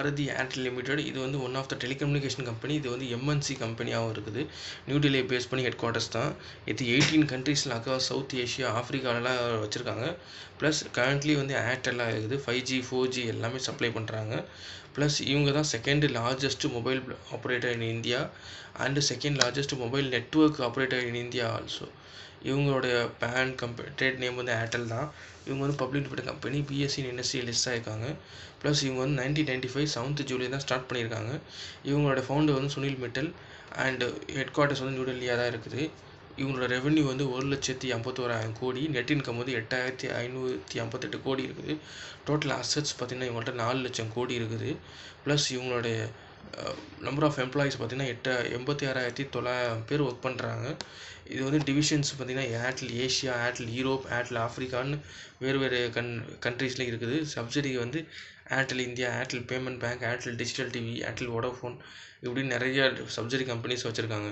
Bharathi Airtel limited இது வந்து one of the telecommunication company இது வந்து எம்என்சி கம்பெனியாகவும் இருக்குது. நியூ டெல்லியை பேஸ் பண்ணி ஹெட் குவார்ட்டர்ஸ் தான். இது எயிட்டீன் கண்ட்ரீஸில் அக்ராஸ் சவுத் ஏஷியா ஆஃப்ரிக்காலலாம் வச்சுருக்காங்க. ப்ளஸ் கரண்ட்லி வந்து ஏர்டெல்லாம் இருக்குது. ஃபைவ் ஜி ஃபோர் ஜி எல்லாமே சப்ளை பண்ணுறாங்க ப்ளஸ் இவங்க தான் second largest mobile operator in India and second largest mobile network operator in India also இவங்களுடைய பேன் கம்பெனி ட்ரேட் நேம் வந்து ஏர்டெல் தான். இவங்க வந்து public limited company BSE industry list ஆகிருக்காங்க plus இவங்க வந்து nineteen ninety five seventh July தான் start பண்ணியிருக்காங்க. இவங்களோட ஃபவுண்டர் வந்து Sunil Mittal and headquarters வந்து நியூ டெல்லியாக தான் இருக்குது. இவங்களோட ரெவென்யூ வந்து ஒரு லட்சத்தி ஐம்பத்தோராயிரம் கோடி நெட் இன்கம் வந்து எட்டாயிரத்தி ஐநூற்றி ஐம்பத்தெட்டு கோடி இருக்குது. டோட்டல் அசட்ஸ் பார்த்திங்கன்னா இவங்கள்ட்ட நாலு லட்சம் கோடி இருக்குது. ப்ளஸ் இவங்களுடைய நம்பர் ஆஃப் எம்ப்ளாயீஸ் பார்த்திங்கன்னா எட்ட எண்பத்தி ஆறாயிரத்தி தொள்ளாயிரம் பேர் ஒர்க் பண்ணுறாங்க இது வந்து டிவிஷன்ஸ் பார்த்திங்கன்னா Airtel Asia Airtel Europe Airtel ஆஃப்ரிக்கான்னு வேறு வேறு கன் கண்ட்ரீஸ்லேயும் இருக்குது. சப்சிடி வந்து Airtel India Airtel payment bank Airtel digital TV Airtel Vodafone இப்படி நிறைய சப்சிடி கம்பெனிஸ் வச்சுருக்காங்க.